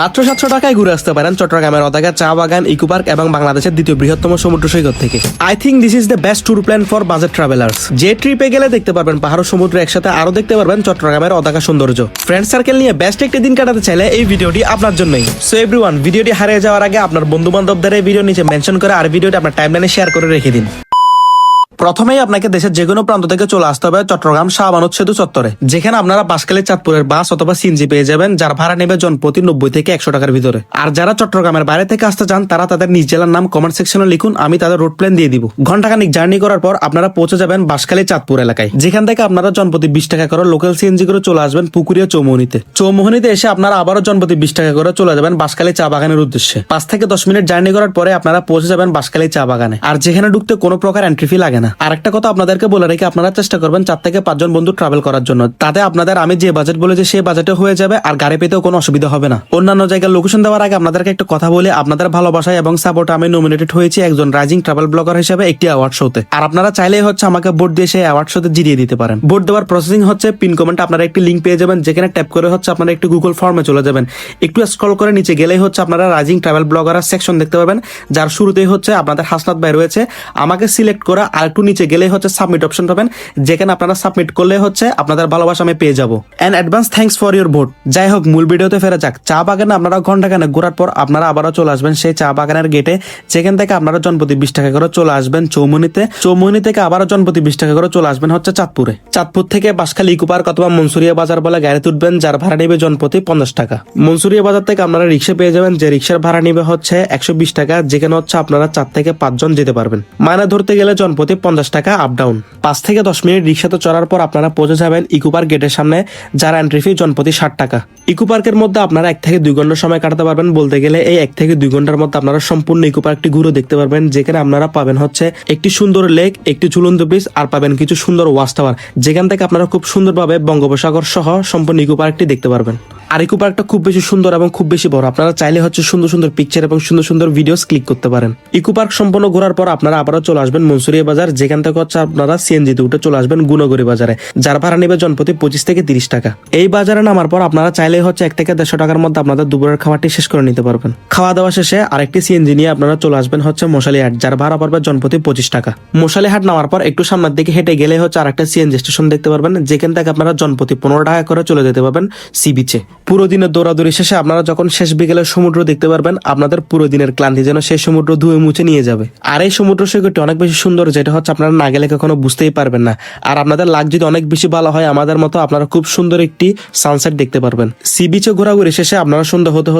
মাত্র সাতশো টাকায় ঘুরে আসতে পারেন চট্টগ্রামের অদাগা চা বাগান, ইকো পার্ক এবং বাংলাদেশের দ্বিতীয় বৃহত্তম সমুদ্র সৈকত থেকে। I think this is the best tour plan for budget travellers যে ট্রিপে গেলে দেখতে পারবেন পাহাড় সমুদ্র একসাথে আরও দেখতে পারবেন চট্টগ্রামের অদাগা সৌন্দর্য। ফ্রেন্ড সার্কেল নিয়ে বেস্ট একটি দিন কাটাতে চাইলে এই ভিডিওটি আপনার জন্যই। সো এভরিওয়ান ভিডিওটি হারিয়ে যাওয়ার আগে আপনার বন্ধু বান্ধবদের এই ভিডিও নিচে মেনশন করে আর ভিডিওটি আপনার টাইমলাইনে শেয়ার করে রেখে দিন। প্রথমেই আপনাকে দেশের যে কোনো প্রান্ত থেকে চলে আসতে হবে চট্টগ্রাম শাহবানুর সেতু চত্বরে, যেখানে আপনারা বাসকালী চাঁদপুরের বাস অথবা সিএনজি পেয়ে যাবেন, যার ভাড়া নেবে জন প্রতি নব্বই থেকে একশো টাকার ভিতরে। আর যারা চট্টগ্রামের বাইরে থেকে আসতে চান, তারা তাদের নিজ জেলার নাম কমেন্ট সেকশনে লিখুন, আমি তাদের রুট প্ল্যান দিয়ে দিব। ঘন্টাখানিক জার্নি করার পর আপনারা পৌঁছে যাবেন বাসকালী চাঁদপুর এলাকায়, যেখান থেকে আপনারা জনপ্রতি বিশ টাকা করে লোকাল সিএনজি করে চলে আসবেন পুকুরিয়া চৌমোহনীতে। চৌমোহনীতে এসে আপনারা আবারও জনপ্রতি বিশ টাকা করে চলে যাবেন বাসকালী চা বাগানের উদ্দেশ্যে। পাঁচ থেকে দশ মিনিট জার্নি করার পরে আপনারা পৌঁছে যাবেন বাসকালী চা বাগানে। আর যেখানে ঢুকতে কোনো প্রকার এন্ট্রি ফি লাগে না। আর একটা কথা আপনাদেরকে বলে রেখে, আপনারা চেষ্টা করবেন চার থেকে পাঁচজন বন্ধু ট্রাভেল করার জন্য। তাতে আপনাদের, আমি যে বাজেট বলেছি সেই বাজেটে হয়ে যাবে আর গাড়ি পেতেও কোনো অসুবিধা হবে না। অন্যান্য জায়গায় লোকেশন দেওয়ার আগে আপনাদেরকে একটা কথা বলে, আপনাদের ভালোবাসায় এবং সাপোর্টে আমি নমিনেটেড হয়েছি একজন রাইজিং ট্রাভেল ব্লগার হিসেবে একটি অ্যাওয়ার্ড শোতে আর আপনারা চাইলেই হচ্ছে আমাকে ভোট দিয়ে সেই অ্যাওয়ার্ড শোতে জিরিয়ে দিতে পারেন। ভোট দেওয়ার প্রসেসিং হচ্ছে পিন কমেন্ট আপনারা একটি লিঙ্ক পেয়ে যাবেন, যেখানে ট্যাপ করে হচ্ছে আপনারা একটি গুগল ফর্মে চলে যাবেন। একটু স্ক্রল করে নিচে গেলেই হচ্ছে আপনারা রাইজিং ট্রাভেল ব্লগারের সেকশন দেখতে পাবেন, যার শুরুতেই হচ্ছে আপনাদের হাসনাত ভাই রয়েছে। আমাকে সিলেক্ট করা আর একটু নিচে গেলে হচ্ছে সাবমিট অপশন পাবেন। যেখানে আপনারা সাবমিট করলে হচ্ছে আপনাদের ভালোবাসা আমি পেয়ে যাব। And advance thanks for your vote যাই হোক, মূল ভিডিওতে ফেরা যাক। চা বাগানে আপনারা ঘন্টাখানে ঘোরার পর আপনারা আবারও চলে আসবেন সেই চা বাগানের গেটে যেখান থেকে আপনারা জনপ্রতি বিশ টাকা করে চলে আসবেন চৌমনিতে চৌমনি থেকে আবারও জনপ্রতি বিশ টাকা করে চলে আসবেন হচ্ছে চাঁদপুরে। চাঁদপুর থেকে বাসখালী ইকো অথবা মনসুরিয়া বাজার বলে গাড়িতে উঠবেন, যার ভাড়া নেবে জনপ্রতি পঞ্চাশ টাকা। মনসুরিয়া বাজার থেকে আপনারা রিক্সা পেয়ে যাবেন, যে রিক্সার ভাড়া নেবে হচ্ছে একশো বিশ টাকা। যেখানে হচ্ছে আপনারা চার থেকে পাঁচজন যেতে পারবেন। মানে ধরতে গেলে জনপ্রতি পঞ্চাশ টাকা আপ ডাউন পাঁচ থেকে দশ মিনিট রিক্সাতে চড়ার পর আপনারা পৌঁছে যাবেন ইকো পার্ক গেটের সামনে, যার এন্ট্রি ফি জনপ্রতি ষাট টাকা। ইকো পার্কের মধ্যে আপনারা এক থেকে দুই ঘণ্টা সময় কাটাতে পারবেন। বলতে গেলে এই এক থেকে দুই ঘণ্টার মধ্যে আপনারা সম্পূর্ণ ইকো পার্কটি ঘুরে দেখতে পারবেন, যেখানে আপনারা পাবেন হচ্ছে একটি সুন্দর লেক একটি ঝুলন্ত ব্রিজ আর পাবেন কিছু সুন্দর ওয়াচ টাওয়ার যেখান থেকে আপনারা খুব সুন্দরভাবে বঙ্গোপসাগর সহ সম্পূর্ণ ইকো পার্কটি দেখতে পারবেন। আর ইকো পার্কটা খুব বেশি সুন্দর এবং খুব বেশি বড়। আপনারা চাইলে হচ্ছে সুন্দর সুন্দর পিকচার এবং সুন্দর সুন্দর ভিডিওস ক্লিক করতে পারেন। ইকো পার্ক সম্পূর্ণ ঘোরার পর আপনারা আবারও চলে আসবেন মনসুরিয়া বাজার, যেখান থেকে হচ্ছে আপনারা সিএনজিতে উঠে চলে আসবেন গুণগরি বাজারে। যার ভাড়া নেবে জনপ্রতি পঁচিশ থেকে তিরিশ টাকা। এই বাজারে নামার পর আপনারা চাইলে হচ্ছে এক থেকে দেড়শো টাকার মধ্যে আপনাদের দুপুরের খাবারটি শেষ করে নিতে পারবেন। খাওয়া দাওয়া শেষে আরেকটি সিএনজি নিয়ে আপনারা চলে আসবেন হচ্ছে মশালিহাট যার ভাড়া পড়বে জনপ্রতি পঁচিশ টাকা। মশালিহাট নামার পর একটু সামনের দিকে হেঁটে গেলে হচ্ছে আরেকটা সিএনজি স্টেশন দেখতে পারবেন, যেখান থেকে আপনারা জনপ্রতি পনেরো টাকা করে চলে যেতে পারবেন সি বিচে পুরো দিনের দৌড়াদৌড়ি শেষে আপনারা যখন শেষ বিকেলে সমুদ্র দেখতে পারবেন, আপনাদের পুরো দিনের ক্লান্তি যেন সেই সমুদ্র ধুয়ে মুছে নিয়ে যাবে। আর এই সমুদ্র সৈকতটি অনেক বেশি সুন্দর, যেটা হচ্ছে আপনারা না গেলে কখনো বুঝতেই পারবেন না। আর আপনাদের লাগ যদি অনেক বেশি ভালো হয়, আমাদের মতো আপনারা খুব সুন্দর একটি সানসেট দেখতে পারবেন। সি বিচে ঘোরাঘুরি শেষে আপনারা সুন্দর হতে